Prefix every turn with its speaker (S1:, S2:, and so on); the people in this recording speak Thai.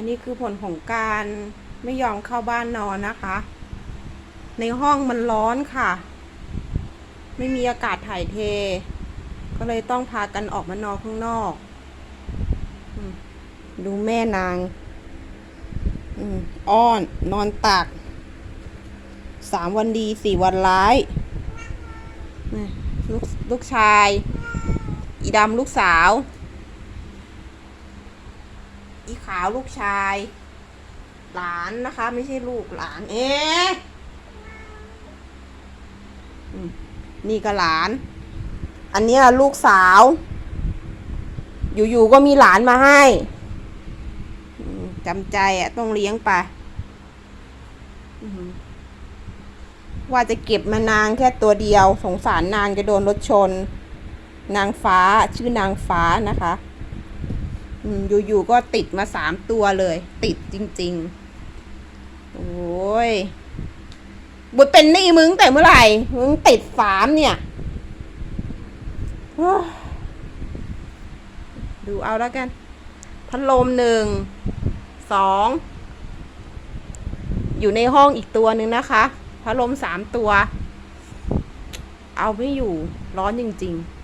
S1: ันนี้คือผลของการไม่ยอมเข้าบ้านนอนนะคะ ในห้องมันร้อนค่ะ ไม่มีอากาศถ่ายเท ก็เลยต้องพากันออกมานอนข้างนอก ดูแม่นางอ้อน นอนตัก สามวันดีสี่วันร้ายลลูกชาย อีดำลูกสาว อีขาวลูกชาย หลานนะคะ ไม่ใช่ลูกหลาน เอ๊ะนี่ก็หลาน อันนี้ลูกสาว อยู่ๆก็มีหลานมาให้จำใจอะต้องเลี้ยงไปว่าจะเก็บมานางแค่ตัวเดียว สงสารนางจะโดนรถชน นางฟ้าชื่อนางฟ้านะคะ อยู่ๆก็ติดมาสามตัวเลย ติดจริง ๆ โอ้ยบุตรเป็นหนี้มึงแต่เมื่อไหร่ มึงติดสามเนี่ยดูเอาแล้วกัน พัดลมหนึ่ง สอง อยู่ในห้องอีกตัวหนึ่งนะคะ พัดลมสามตัว เอาไม่อยู่ร้อนจริง ๆ